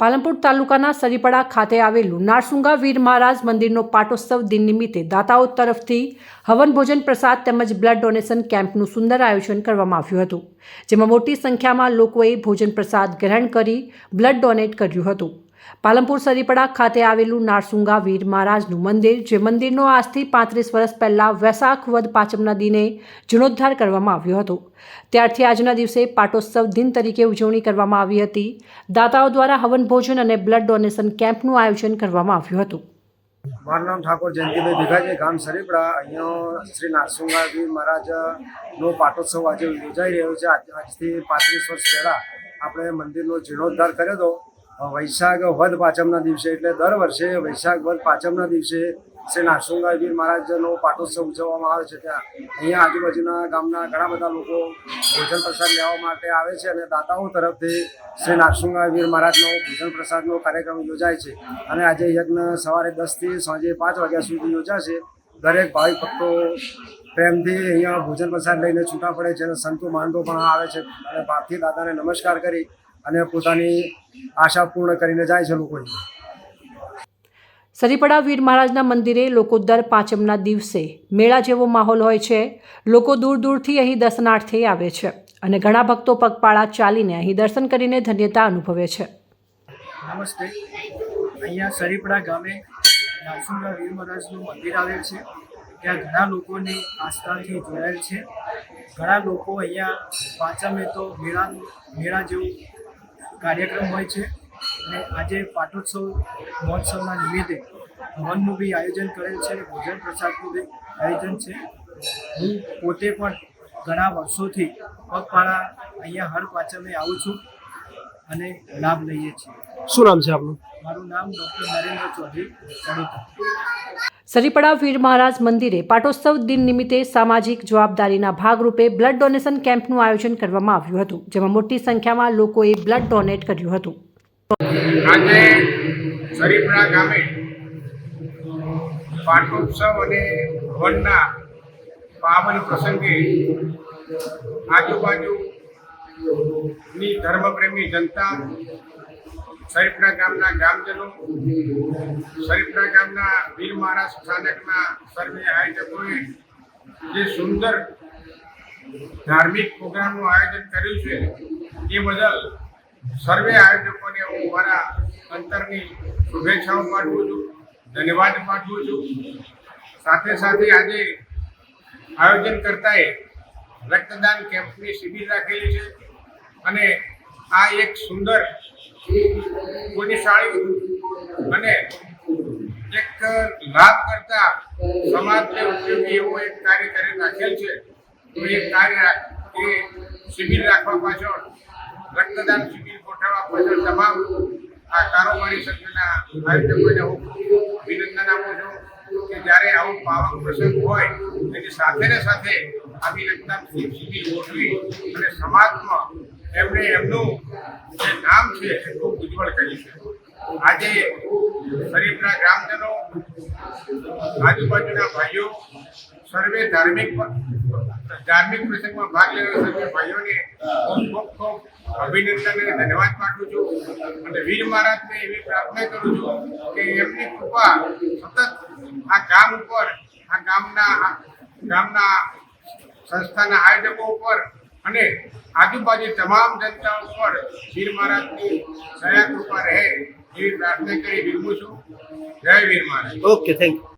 પાલનપુર તાલુકાના સરીપડા ખાતે આવેલું નારસુંગા વીર મહારાજ મંદિરનો પાટોત્સવ દિન નિમિત્તે દાતાઓ તરફથી હવન ભોજન પ્રસાદ તેમજ બ્લડ ડોનેશન કેમ્પનું સુંદર આયોજન કરવામાં આવ્યું હતું, જેમાં મોટી સંખ્યામાં લોકોએ ભોજન પ્રસાદ ગ્રહણ કરી બ્લડ ડોનેટ કર્યું હતું. પાલનપુર સરીપડા ખાતે આવેલું નારસુંગા વીર મહારાજનું મંદિર, જે મંદિરનો આજથી પાંત્રીસ વર્ષ પહેલાં વૈશાખ વદ પાંચમના દિને જીર્ણોદ્ધાર કરવામાં આવ્યો હતો. ત્યારથી આજના દિવસે પાટોત્સવ દિન તરીકે ઉજવણી કરવામાં આવી હતી. દાતાઓ દ્વારા હવન ભોજન અને બ્લડ ડોનેશન કેમ્પનું આયોજન કરવામાં આવ્યું હતું. મારું નામ ઠાકોર જયંતિભાઈ ભીખાજી, ગામ સરીપડા. અહીંયા શ્રી નારસુંગાજી મહારાજનો પાટોત્સવ આજે યોજાઈ રહ્યો છે. આજથી પાંત્રીસ વર્ષ પહેલાં આપણે મંદિરનો જીર્ણોદ્ધાર કર્યો હતો. વૈશાખ વદ પાંચમના દિવસે એટલે દર વર્ષે વૈશાખ વદ પાંચમના દિવસે શ્રી નારસુંગાજી મહારાજનો પાટોત્સવ ઉજવવામાં આવે છે. ત્યાં અહીંયા આજુબાજુના ગામના ઘણા બધા લોકો ભોજન પ્રસાદ લેવા માટે આવે છે અને દાતાઓ તરફથી શ્રી નારસુંગા વીર મહારાજનો ભોજન પ્રસાદનો કાર્યક્રમ યોજાય છે. અને આજે યજ્ઞ સવારે દસથી સાંજે પાંચ વાગ્યા સુધી યોજાશે. દરેક ભાવિ ભક્તો પ્રેમથી અહીંયા ભોજન પ્રસાદ લઈને છૂટા પડે છે અને સંતો માંડો પણ આવે છે. અને ભારતીય દાદાને નમસ્કાર કરી અને પોતાની આશા પૂર્ણ કરીને જાય છે લોકો સરીપડા વીર મહારાજના મંદિરે લોકો દર પાંચમના દિવસે મેળા જેવો માહોલ હોય છે. લોકો દૂર દૂરથી અહીં દર્શનાર્થે આવે છે અને ઘણા ભક્તો પગપાળા ચાલીને અહીં દર્શન કરીને ધન્યતા અનુભવે છે. નમસ્તે. અહીંયા સરીપડા ગામે નારસુંગા વીર મહારાજનું મંદિર આવેલ છે. ત્યાં ઘણા લોકોની આસ્થાથી જોડાયેલ છે. ઘણા લોકો અહીંયા પાંચમે તો મેળા મેળા જેવું કાર્યક્રમ હોય છે. અને આજે પાટોત્સવ મહોત્સવના નિમિત્તે હવનનું બી આયોજન કરેલ છે ભોજન પ્રસાદનું બી આયોજન છે. હું પોતે પણ ઘણા વર્ષોથી પગપાળા અહીંયા હર પાછળ આવું છું. અને લાભ લઈએ છીએ. શું નામ છે આપનું? મારું નામ ડૉક્ટર નરેન્દ્ર ચૌધરી ચડોતર. સરીપડા વીર મહારાજ મંદિરે પાટોત્સવ દિન નિમિત્તે સામાજિક જવાબદારીના ભાગરૂપે બ્લડ ડોનેશન કેમ્પનું આયોજન કરવામાં આવ્યું હતું જેમાં મોટી સંખ્યામાં લોકોએ બ્લડ ડોનેટ કર્યું હતું. આજે સરીપડા ગામે પાટોત્સવ અને વનના પાવન પ્રસંગે આજુબાજુની ધર્મપ્રેમી જનતા, શરીફના ગામના ગામજનો, શરીફના ગામના વીર મહારાજ સ્થાનકના સર્વે આયોજકોએ જે સુંદર ધાર્મિક પ્રોગ્રામનું આયોજન કર્યું છે, એ બદલ સર્વે આયોજકોને હું મારા અંતરની શુભેચ્છાઓ પાઠવું છું, ધન્યવાદ પાઠવું છું. સાથે સાથે આજે આયોજન કરતાએ રક્તદાન કેમ્પની શિબિર રાખેલી છે. અને આ એક સુંદર પુણ્યશાળી અને એક લાભ કરતા સમાજને ઉપયોગી એવો એક કાર્ય કરી રાખેલ છે. તો એ કાર્ય એ શિબિર રાખવા પાછળ, રક્તદાન શિબિર ગોઠવવા પાછળ તમામ આ કારોબારી સંઘના આયોજકોને હું અભિનંદન આપું છું કે જ્યારે આવો પાવક પ્રસંગ હોય, એની સાથે ને સાથે આવી રક્તદાન શિબિર ગોઠવી અને સમાજમાં એમણે એમનું જે નામ છે એ ખૂબ ઉજ્જવળ કર્યું છે. આજે શરીફના ગ્રામજનો, આજુબાજુના ભાઈઓ, સર્વે ધાર્મિક ધાર્મિક પ્રસંગમાં ભાગ લેવા સર્વે ભાઈઓને ખૂબ ખૂબ અભિનંદન અને ધન્યવાદ પાઠવું છું. અને વીર મહારાજને એવી પ્રાર્થના કરું છું કે એમની કૃપા સતત આ ગામ ઉપર, આ ગામના ગામના સંસ્થાના આયોજકો ઉપર અને આજુબાજુ તમામ જનતા ઉપર વીર મહારાજની દયા કૃપા રહે એવી પ્રાર્થના કરી વિરમું છું. જય Veer Maharaj. Okay thank you